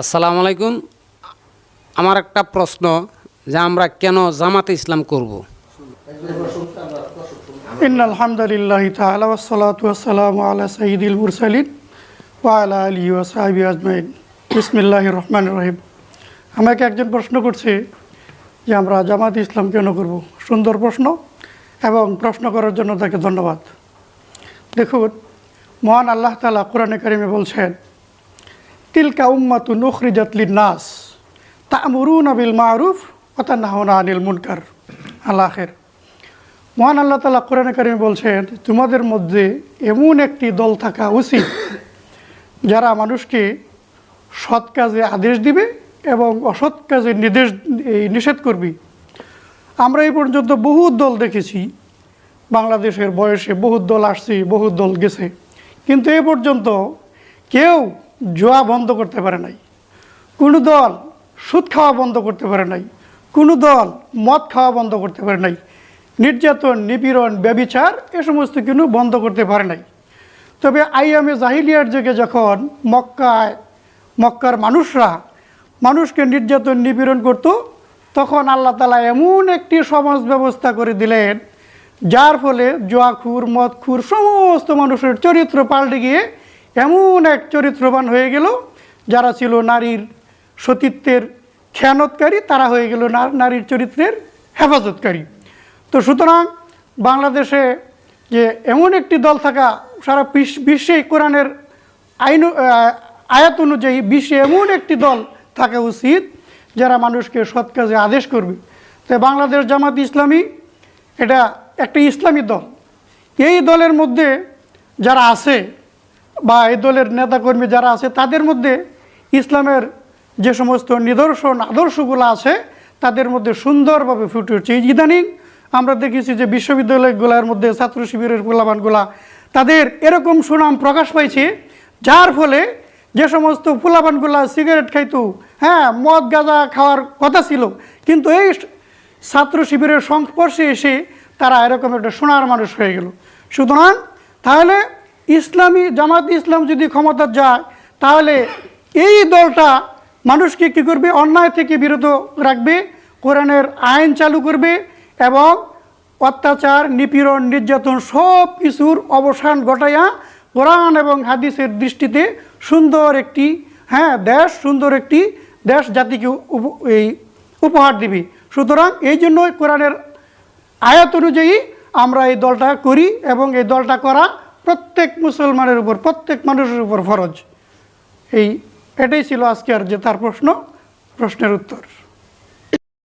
আসসালামু আলাইকুম। আমার একটা প্রশ্ন যে আমরা কেন জামাতে ইসলাম করব। আলহামদুলিল্লাহ তাআলা ওয়াসসালামু আলা সাইয়্যিদিল মুরসালিন ওয়া আলা আলিহি ওয়া সাহবিহি আজমাইন। বিসমিল্লাহির রহমানির রহিম। আমাকে একজন প্রশ্ন করছে যে আমরা জামাত ইসলাম কেন করব? সুন্দর প্রশ্ন এবং প্রশ্ন করার জন্য তাকে ধন্যবাদ। দেখুন, মহান আল্লাহ তাআলা কোরআনে কারিমে বলছেন তিলকা উম্মাতু নুখরিজাত লিন-নাস। তা'মুরুনা বিল মা'রুফ ওয়া তানহাউনা আনিল মুনকার। আল আখির মহান আল্লাহ তালা কোরআন কারিমে বলছেন, তোমাদের মধ্যে এমন একটি দল থাকা উচিত যারা মানুষকে সৎ কাজে আদেশ দিবে এবং অসৎ কাজে নির্দেশ নিষেধ করবে। আমরা এই পর্যন্ত বহু দল দেখেছি। বাংলাদেশের বয়সে বহু দল আসছে বহু দল গেছে। কিন্তু এ পর্যন্ত কেউ জোয়া বন্ধ করতে পারে নাই। কোনো দল সুদ খাওয়া বন্ধ করতে পারে নাই। কোনো দল মদ খাওয়া বন্ধ করতে পারে নাই। নির্যাতন, নিপীড়ন, ব্যবিচার এ সমস্ত কিছু বন্ধ করতে পারে নাই। তবে আইয়ামে জাহিলিয়ার যুগে যখন মক্কায়, মক্কার মানুষরা মানুষকে নির্যাতন, নিপীড়ন করত, তখন আল্লাহ তালা এমন একটি সমাজ ব্যবস্থা করে দিলেন, যার ফলে জোয়াখুর, মদখুর সমস্ত মানুষের চরিত্র পাল্টে গিয়ে এমন এক চরিত্রবান হয়ে গেল, যারা ছিল নারীর সতীত্বের খেয়ানতকারী, তারা হয়ে গেল নারীর চরিত্রের হেফাজতকারী। তো সুতরাং বাংলাদেশে যে এমন একটি দল থাকা, সারা বিশ্ব- বিশ্বে কোরআনের আইন আয়াত অনুযায়ী বিশ্বে এমন একটি দল থাকা উচিত, যারা মানুষকে সৎ কাজে আদেশ করবে। তাই বাংলাদেশ জামাত ইসলামী এটা একটা ইসলামী দল। এই দলের মধ্যে যারা আছে বা এই দলের নেতাকর্মী যারা আছে, তাদের মধ্যে ইসলামের যে সমস্ত নিদর্শন, আদর্শগুলো আছে, তাদের মধ্যে সুন্দরভাবে ফুটে উঠছে। ইদানিং আমরা দেখেছি যে বিশ্ববিদ্যালয়গুলোর মধ্যে ছাত্র শিবিরের পোলাবানগুলা তাদের এরকম সুনাম প্রকাশ পাইছে, যার ফলে যে সমস্ত পোলাবানগুলা সিগারেট খাইতো হ্যাঁ মদ, গাঁজা খাওয়ার কথা ছিল, কিন্তু এই ছাত্র শিবিরের সংস্পর্শে এসে তারা এরকম একটা সোনার মানুষ হয়ে গেল। সুতরাং তাহলে ইসলামী, জামাত ইসলাম যদি ক্ষমতা যায়, তাহলে এই দলটা মানুষকে কী করবে? অন্যায় থেকে বিরত রাখবে, কোরআনের আইন চালু করবে এবং অত্যাচার, নিপীড়ন, নির্যাতন সব কিছুর অবসান ঘটাইয়া কোরআন এবং হাদিসের দৃষ্টিতে সুন্দর একটি হ্যাঁ দেশ, সুন্দর একটি দেশ জাতিকে এই উপহার দিবে। সুতরাং এই জন্যই কোরআনের আয়াত অনুযায়ী আমরা এই দলটা করি এবং এই দলটা করা প্রত্যেক মুসলমানের উপর, প্রত্যেক মানুষের উপর ফরজ। এই, এটাই ছিল আজকের যে তার প্রশ্ন, প্রশ্নের উত্তর।